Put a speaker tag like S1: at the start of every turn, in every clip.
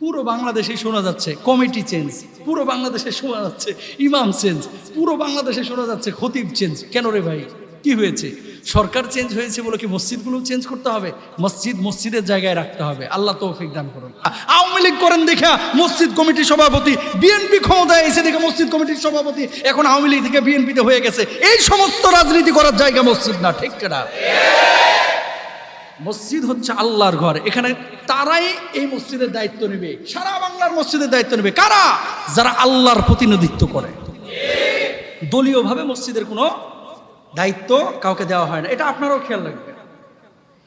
S1: পুরো বাংলাদেশে শোনা যাচ্ছে কমিটি চেঞ্জ পুরো বাংলাদেশে শোনা যাচ্ছে ইমাম চেঞ্জ পুরো বাংলাদেশে শোনা যাচ্ছে খতিব চেঞ্জ কেন রে ভাই? কি হয়েছে? সরকার চেঞ্জ হয়েছে বলে কি মসজিদগুলো চেঞ্জ করতে হবে? মসজিদ মসজিদের জায়গায় রাখতে হবে। আল্লাহ তৌফিক দান করুন। আওয়ামী লীগ করেন দেখা মসজিদ কমিটির সভাপতি বিএনপি ক্ষমতায় এসে দেখে মসজিদ কমিটির সভাপতি, এখন আওয়ামী লীগ থেকে বিএনপিতে হয়ে গেছে। এই সমস্ত রাজনীতি করার জায়গা মসজিদ না, ঠিক না? মসজিদ হচ্ছে আল্লাহর ঘর। এখানে তারাই এই মসজিদের দায়িত্ব নেবে। সারা বাংলার মসজিদের দায়িত্ব নেবে। কারা? যারা আল্লাহর প্রতিনিধিত্ব করে। দলীয়ভাবে মসজিদের কোনো দায়িত্ব কাউকে দেওয়া হয় না। এটা আপনারাও খেয়াল রাখবেন।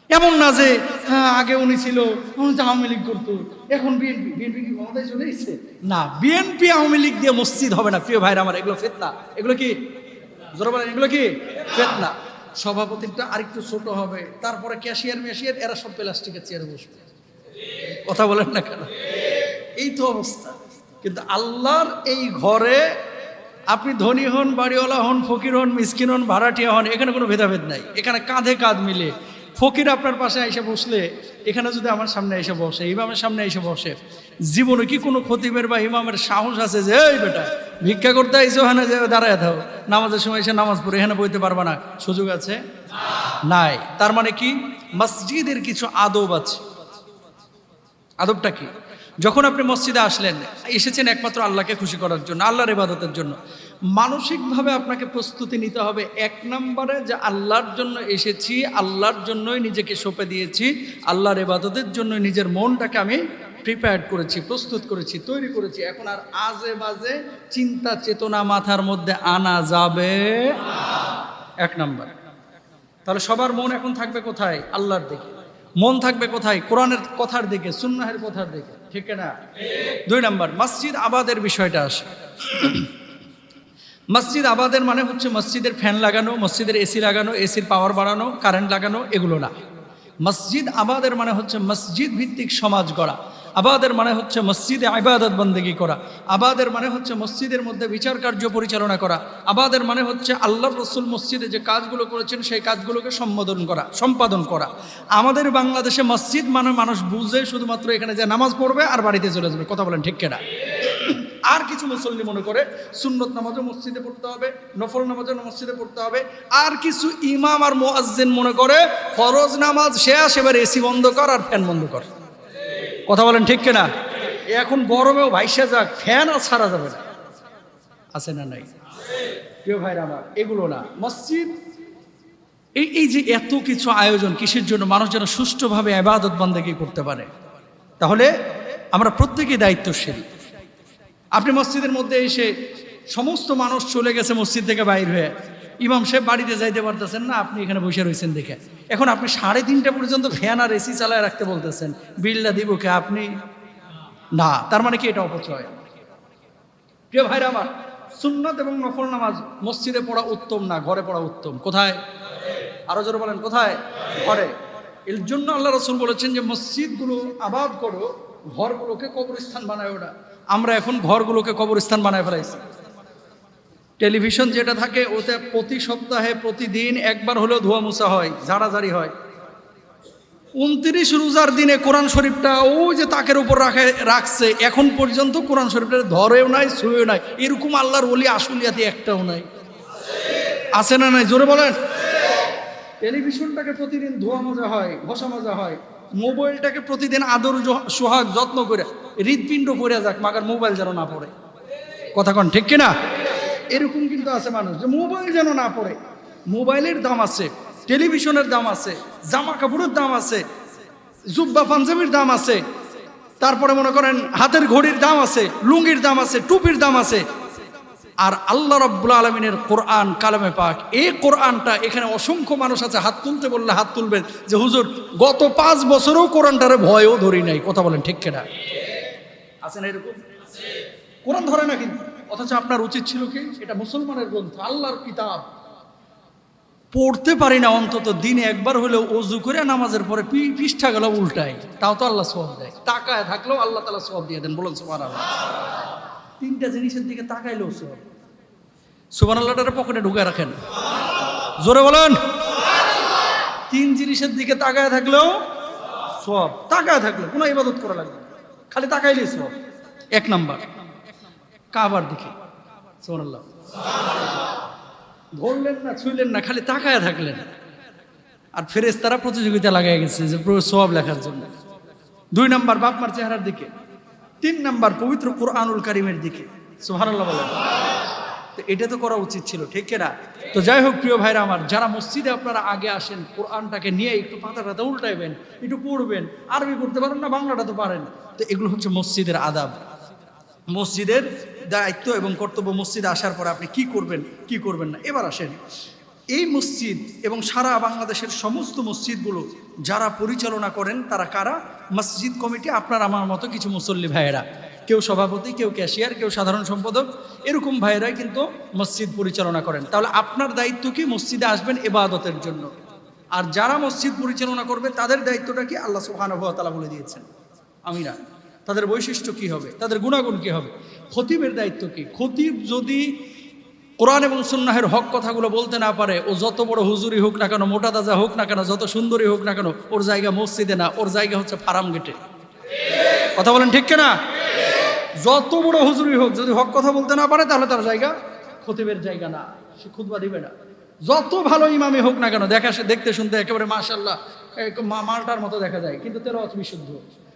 S1: এমন না যে হ্যাঁ আগে উনি ছিল, উনি তো আওয়ামী লীগ করতো। এখন বিএনপি। বিএনপি কি ক্ষমতায় চলে এসছে? না, বিএনপি আওয়ামী লীগ দিয়ে মসজিদ হবে না। প্রিয় ভাইরা আমার, এগুলো ফেতনা। এগুলো কি? জোরে বলেন, এগুলো কি? ফেতনা। সভাপতিটা আরেকটু ছোট হবে। তারপরে ক্যাশিয়ার ম্যাশিয়ার এরা সব প্লাস্টিকের চেয়ারে বসবে। কথা বলেন না কেন? এই তো অবস্থা। কিন্তু আল্লাহর এই ঘরে আপনি ধনী হন, বাড়িওয়ালা হন, ফকির হন, মিসকিন হন, ভাড়াটিয়া হন, এখানে কোনো ভেদাভেদ নাই। এখানে কাঁধে কাঁধ মিলে। ফকির আপনার পাশে এসে বসলে, এখানে যদি আমার সামনে এসে বসে, ইমামের সামনে এসে বসে, জীবনে কি কোনো খতিবের বা ইমামের সাহস আছে যে, এই বেটা, ভিক্ষা করতে আইসো ওখানে যে দাঁড়ায় থাও নামাজের সময় এসে নামাজ পড়ে, এখানে বইতে পারবা না। সুযোগ আছে? নাই। তার মানে কি? মসজিদের কিছু আদব আছে। আদবটা কি? যখন আপনি মসজিদে আসলেন, এসেছেন একমাত্র আল্লাহকে খুশি করার জন্য, আল্লাহর ইবাদতের জন্য। মানসিকভাবে আপনাকে প্রস্তুতি নিতে হবে এক নম্বরে যে আল্লাহর জন্য এসেছি, আল্লাহর জন্যই নিজেকে সঁপে দিয়েছি, আল্লাহর ইবাদতের জন্য নিজের মনটাকে আমি প্রিপেয়ার করেছি, প্রস্তুত করেছি, তৈরি করেছি। এখন আর আজে বাজে চিন্তা চেতনা মাথার মধ্যে আনা যাবে এক নম্বর। তাহলে সবার মন এখন থাকবে কোথায়? আল্লাহর দিকে। মন থাকবে কোথায়? কোরআনের কথার দিকে, সুন্নাহের কথার দিকে। ঠিক না দুই নম্বর, মসজিদ আবাদের বিষয়টা আসে। মসজিদ আবাদের মানে হচ্ছে মসজিদের ফ্যান লাগানো, মসজিদের এসি লাগানো, এসির পাওয়ার বাড়ানো, কারেন্ট লাগানো, এগুলো না। মসজিদ আবাদের মানে হচ্ছে মসজিদ ভিত্তিক সমাজ গড়া। আবাদের মানে হচ্ছে মসজিদে আবাদত বন্দেগী করা। আবাদের মানে হচ্ছে মসজিদের মধ্যে বিচার কার্য পরিচালনা করা। আবাদের মানে হচ্ছে আল্লাহ রসুল মসজিদে যে কাজগুলো করেছেন, সেই কাজগুলোকে সম্বোধন করা, সম্পাদন করা। আমাদের বাংলাদেশে মসজিদ মানে মানুষ বুঝে শুধুমাত্র এখানে যে নামাজ পড়বে আর বাড়িতে চলে যাবে। কথা বলেন ঠিক কেনা? আর কিছু মুসল্লি মনে করে, সুন্নত নামাজও মসজিদে পড়তে হবে, নফল নামাজও মসজিদে পড়তে হবে। আর কিছু ইমাম আর মোয়াজ্জেন মনে করে, ফরজ নামাজ শেষ, এবার এসি বন্ধ কর আর ফ্যান বন্ধ কর। কথা বলেন ঠিক কিনা? এখন গরমেও ভাইসা যাক ফ্যান আর ছাড়া যাবে না। আছে না নাই? প্রিয় ভাইরা আমার, এগুলো না। মসজিদ, এই এই যে এত কিছু আয়োজন কিসের জন্য মানুষ যেন সুষ্ঠুভাবে আবাদত বন্দেগী করতে পারে? তাহলে আমরা প্রত্যেকেই দায়িত্বশীল। আপনি মসজিদের মধ্যে এসে সমস্ত মানুষ চলে গেছে মসজিদ থেকে বাইর হয়ে। ইমাম সাহেব বাড়িতে যাইতে পারতেছেন না, আপনি এখানে বসে রয়েছেন দেখে। এখন আপনি সাড়ে তিনটা পর্যন্ত ফ্যান আর এসি চালায় রাখতে বলতেছেন। বিল্লা দিব কে আপনি? না, তার মানে কি এটা অপচয়? প্রিয় ভাইরা আমার, সুন্নত এবং নফল নামাজ মসজিদে পড়া উত্তম না, ঘরে পড়া উত্তম? কোথায়? আরও জোরে বলেন, কোথায়? ঘরে। এর জন্য আল্লাহ রসুল বলেছেন যে, মসজিদগুলো আবাদ করো, ঘরগুলোকে কবরস্থান বানায় ওটা আমরা এখন ঘরগুলোকে কবরস্থান বানায় ফেলাইছি। টেলিভিশন যেটা থাকে, ওতে প্রতি সপ্তাহে প্রতিদিন একবার হলেও ধোয়া মোছা হয়, ঝাড়াঝাড়ি হয়। উনত্রিশ রোজার দিনে কোরআন শরীফটা ও যে তাকের উপর রাখে, রাখছে, এখন পর্যন্ত কোরআন শরীফটা ধরেও নাই ছুঁয়েও নাই। এরকম আল্লাহর ওলি আসলিয়াতে একটাও নাই। আছে না নাই? জোরে বলেন। টেলিভিশনটাকে প্রতিদিন ধোয়া মজা হয়, ঘষা মজা হয়। মোবাইলটাকে প্রতিদিন আদর সোহাগ, যত্ন করে, হৃদপিণ্ড পড়ে যাক, মাগার মোবাইল যেন না পড়ে। কথা কন, ঠিক কিনা? এরকম কিন্তু আছে মানুষ যে মোবাইল যেন না পড়ে। মোবাইলের দাম আছে, টেলিভিশনের দাম আছে জামা কাপড়ের দাম আছে, জুব্বা পাঞ্জাবির দাম আছে, তারপরে মনে করেন হাতের ঘড়ির দাম আছে, লুঙ্গির দাম আছে, টুপির দাম আছে। আর আল্লাহ রব্বুল আলমিনের কোরআন কালামে পাক এই কোরআনটা এখানে অসংখ্য মানুষ আছে হাত তুলতে বললে হাত তুলবেন যে, হুজুর, গত পাঁচ বছরেও কোরআনটারে ভয়ও ধরি নাই। কথা বলেন ঠিক কেনা? আছেন এরকম? কোরআন ধরে না কিন্তু। অথচ আপনার উচিত ছিল কি? এটা মুসলমানের গ্রন্থ, আল্লাহর কিতাব। পড়তে পারি না অন্তত, দিনে একবার হলেও অজু করে নামাজের পরে পৃষ্ঠা গেল উল্টায়। তাও তো আল্লাহ সব দেয়। টাকায় থাকলেও আল্লাহ তালা সব দিয়ে দেন, বলুন সুমান আল্লাহ তিনটা জিনিসের দিকে তাকাইলেও সব সুবান আল্লাহটারে পকেটে ঢুকে রাখেন। জোরে বলেন। তিন জিনিসের দিকে তাকায় থাকলেও সব তাকায় থাকলে কোনো ইবাদত করা লাগবে। খালি তাকাইলে সব এক নাম্বার। কাবার দিকে। ধরলেন না, ছুইলেন না, খালি তাকায় থাকলেন। আর ফেরেস তারা প্রতিযোগিতা লাগাই গেছে যে সব লেখার জন্য। দুই নাম্বার বাপমার চেহারার দিকে, তিন নাম্বার পবিত্র কোরআনুল কারিমের দিকে। তো এটা তো করা উচিত ছিল, ঠিক না? তো যাই হোক, প্রিয় ভাইরা আমার, যারা মসজিদে আপনারা আগে আসেন, কোরআনটাকে নিয়ে একটু পাতা টাতা উল্টাইবেন, একটু পড়বেন, আরবি করতে পারেন না, বাংলাটা তো পারেন। তো এগুলো হচ্ছে মসজিদের আদাব। মসজিদের দায়িত্ব এবং কর্তব্য মসজিদে আসার পর আপনি কি করবেন কি করবেন না। এবার আসেন। এই মসজিদ এবং সারা বাংলাদেশের সমস্ত মসজিদগুলো যারা পরিচালনা করেন, তারা কারা? মসজিদ কমিটি, আপনার আমার মতো কিছু মুসল্লি ভাইয়েরা। কেউ সভাপতি, কেউ ক্যাশিয়ার, কেউ সাধারণ সম্পাদক, এরকম ভাইয়েরাই কিন্তু মসজিদ পরিচালনা করেন। তাহলে আপনার দায়িত্ব কি মসজিদে আসবেন এবাদতের জন্য? আর যারা মসজিদ পরিচালনা করবে, তাদের দায়িত্বটা কি আল্লাহ ওয়া বলে দিয়েছেন। আমিরা। তাদের বৈশিষ্ট্য কি হবে? তাদের গুণাগুণ কি হবে? খতিবের দায়িত্ব কি? খতিব যদি কোরআন এবং সুন্নাহের হক কথাগুলো বলতে না পারে, ও যত বড় হুজুরি হোক না কেন, মোটা তাজা হোক না কেন, যত সুন্দরী হোক না কেন, ওর জায়গা মসজিদে না, ওর জায়গা হচ্ছে ফার্ম গেটে। কথা বলেন ঠিক না যত বড় হুজুরি হোক, যদি হক কথা বলতে না পারে, তাহলে তার জায়গা খতিবের জায়গা না, সে খুদবা দিবে না। যত ভালো ইমামে হোক না কেন, দেখা দেখতে শুনতে একেবারে মাশাল্লাহ মালটার মতো দেখা যায়, কিন্তু তেরোয়াত বিশুদ্ধ।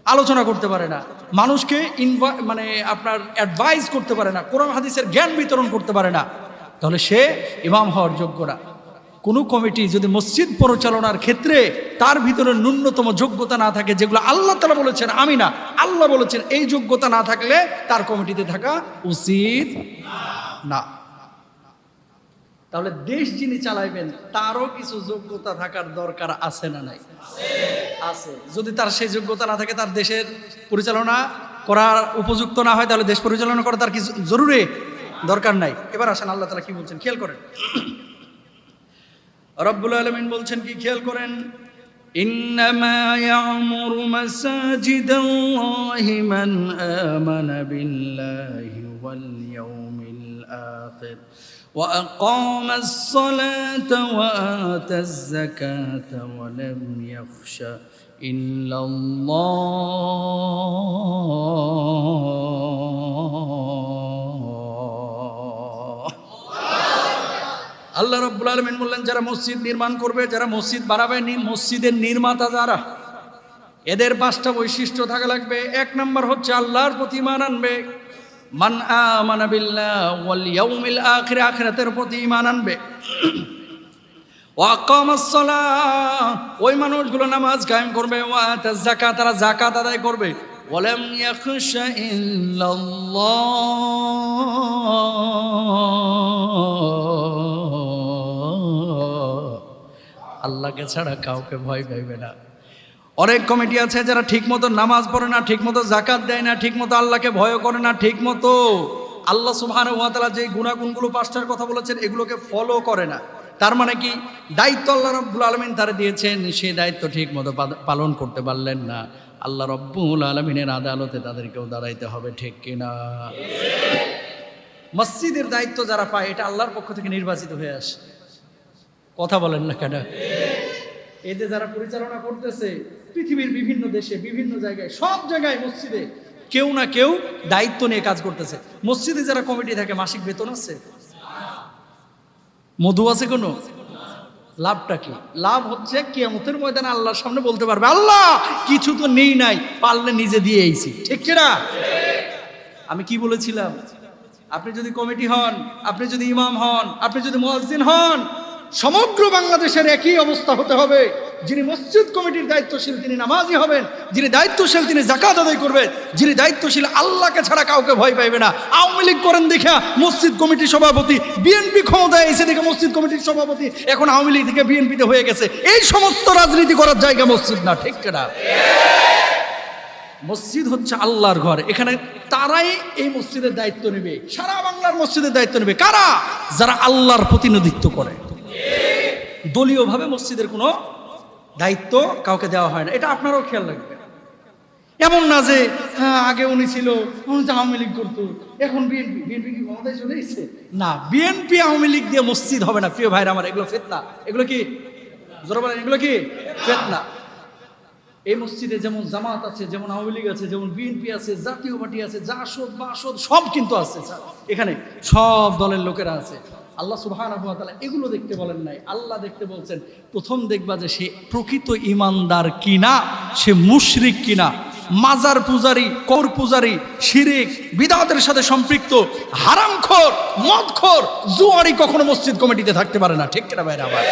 S1: আলোচনা করতে পারে না। মানুষকে ইনভা মানে আপনার অ্যাডভাইস করতে পারে না। কোরআন হাদিসের জ্ঞান বিতরণ করতে পারে না। তাহলে সে ইমাম হওয়ার যোগ্য না। কোনো কমিটি যদি মসজিদ পরিচালনার ক্ষেত্রে তার ভিতরে ন্যূনতম যোগ্যতা না থাকে, যেগুলো আল্লাহ তালা বলেছেন, আমি না, আল্লাহ বলেছেন, এই যোগ্যতা না থাকলে তার কমিটিতে থাকা উচিত না। তাহলে দেশ যিনি চালাইবেন তারও কিছু যোগ্যতা থাকার দরকার আছে না নাই আছে যদি তার সেই যোগ্যতা না থাকে তার দেশের পরিচালনা করার উপযুক্ত না হয় তাহলে দেশ পরিচালনা করা তার কি জরুরি দরকার নাই এবার আসেন আল্লাহ তালা কি বলছেন খেয়াল করেন রব্বুল আলমিন বলছেন কি খেয়াল করেন إنما يعمر مساجد الله من آمن بالله واليوم الآخر وأقام الصلاة وآتى الزكاة ولم يخش إلا الله আল্লাহ রব্বুল আলমিন বললেন যারা মসজিদ নির্মাণ করবে যারা মসজিদ বাড়াবে নি- মসজিদের নির্মাতা যারা এদের পাঁচটা বৈশিষ্ট্য থাকা লাগবে এক নম্বর হচ্ছে আল্লাহর প্রতি ইমান আনবে মান আমানা বিল্লাহ ওয়াল ইয়াউমিল আখির, আখিরাতের প্রতি ইমান আনবে। ওই মানুষগুলো নামাজ কায়েম করবে। ওয়াতা যাকাত, তারা যাকাত আদায় করবে। ইল্লাল্লাহ। আল্লাহকে ছাড়া কাউকে ভয় পাইবে না। অনেক কমিটি আছে যারা ঠিকমতো নামাজ পড়ে না, ঠিকমতো জাকাত দেয় না, ঠিকমতো আল্লাহকে ভয় করে না, ঠিকমতো আল্লাহ সুবহানাহু ওয়া তাআলা যে গুণাগুণগুলো পাঁচটার কথা বলেছেন, এগুলোকে ফলো করে না। তার মানে কি? দায়িত্ব আল্লাহ রব্বুল আলমিন তারা দিয়েছেন সেই দায়িত্ব ঠিকমতো পালন করতে পারলেন না। আল্লাহ রব্বুল আলমিনের আদালতে তাদেরকেও দাঁড়াইতে হবে, ঠিক কিনা মসজিদের দায়িত্ব যারা পায়, এটা আল্লাহর পক্ষ থেকে নির্বাচিত হয়ে আসে। কথা বলেন না কেন? যে যারা পরিচালনা করতেছে, পৃথিবীর বিভিন্ন দেশে, বিভিন্ন জায়গায়, সব জায়গায় মসজিদে কেউ না কেউ দায়িত্ব নিয়ে কাজ করতেছে। মসজিদে যারা কমিটি থাকে, মাসিক বেতন আছে? মধু আছে কোনো? লাভটা কি? লাভ হচ্ছে কিয়ামতের ময়দানে আল্লাহর সামনে বলতে পারবে, আল্লাহ, কিছু তো নেই নাই, পারলে নিজে দিয়ে এইছি ঠিক কিনা আমি কি বলেছিলাম? আপনি যদি কমিটি হন, আপনি যদি ইমাম হন, আপনি যদি মুয়াজ্জিন হন সমগ্র বাংলাদেশের একই অবস্থা হতে হবে। যিনি মসজিদ কমিটির দায়িত্বশীল, তিনি নামাজি হবেন। যিনি দায়িত্বশীল, তিনি জাকাত আদায় করবেন। যিনি দায়িত্বশীল, আল্লাহকে ছাড়া কাউকে ভয় পাইবে না। আওয়ামী লীগ করেন দেখা মসজিদ কমিটির সভাপতি, বিএনপি ক্ষমতায় এসে দেখে মসজিদ কমিটির সভাপতি, এখন আওয়ামী লীগ থেকে বিএনপিতে হয়ে গেছে। এই সমস্ত রাজনীতি করার জায়গা মসজিদ না, ঠিক না মসজিদ হচ্ছে আল্লাহর ঘর। এখানে তারাই এই মসজিদের দায়িত্ব নেবে। সারা বাংলার মসজিদের দায়িত্ব নেবে। কারা? যারা আল্লাহর প্রতিনিধিত্ব করে। দলীয়ভাবে মসজিদের কোনো দায়িত্ব কাউকে দেওয়া হয় না। এটা আপনারাও খেয়াল রাখবেন। এমন না যে হ্যাঁ আগে উনি ছিল আওয়ামী লীগ করতো। এখন বিএনপি বিএনপি কি ক্ষমতায় চলে এসেছে? না, বিএনপি আওয়ামী লীগ দিয়ে মসজিদ হবে না, প্রিয় ভাইরা আমার, এগুলো ফেতনা। এগুলো কি? জোর এগুলো কি? ফেতনা। এই মসজিদে যেমন জামাত আছে, যেমন আওয়ামী লীগ আছে, যেমন বিএনপি আছে, জাতীয় পার্টি আছে জাসদ বাসদ সব কিন্তু আছে এখানে সব দলের লোকেরা আছে। আল্লাহ তাআলা এগুলো দেখতে বলেন নাই। আল্লাহ দেখতে বলছেন, প্রথম দেখবা যে সে প্রকৃত ইমানদার কিনা, সে মুশরিক কিনা। মাজার পূজারি কর পূজারি, শিরিক, বিদাতের সাথে সম্পৃক্ত, হারামখোর, মদখোর, জুয়ারি কখনো মসজিদ কমিটিতে থাকতে পারে না। ঠিক কিনা বাইরে আবার